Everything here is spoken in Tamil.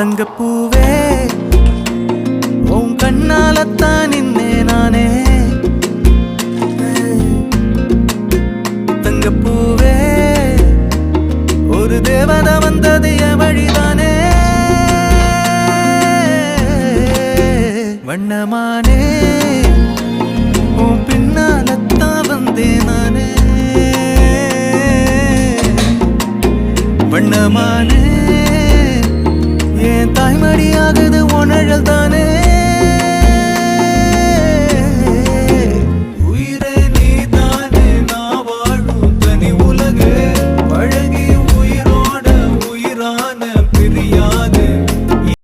தங்கப்பூவே உன் கண்ணாலத்தான் நின்னே நானே. தங்கப்பூவே ஒரு தேவதை வந்தது என் வழிதானே. வண்ணமானே உன் பின்னாலத்தான் வந்தேன் நானே. வண்ணமானே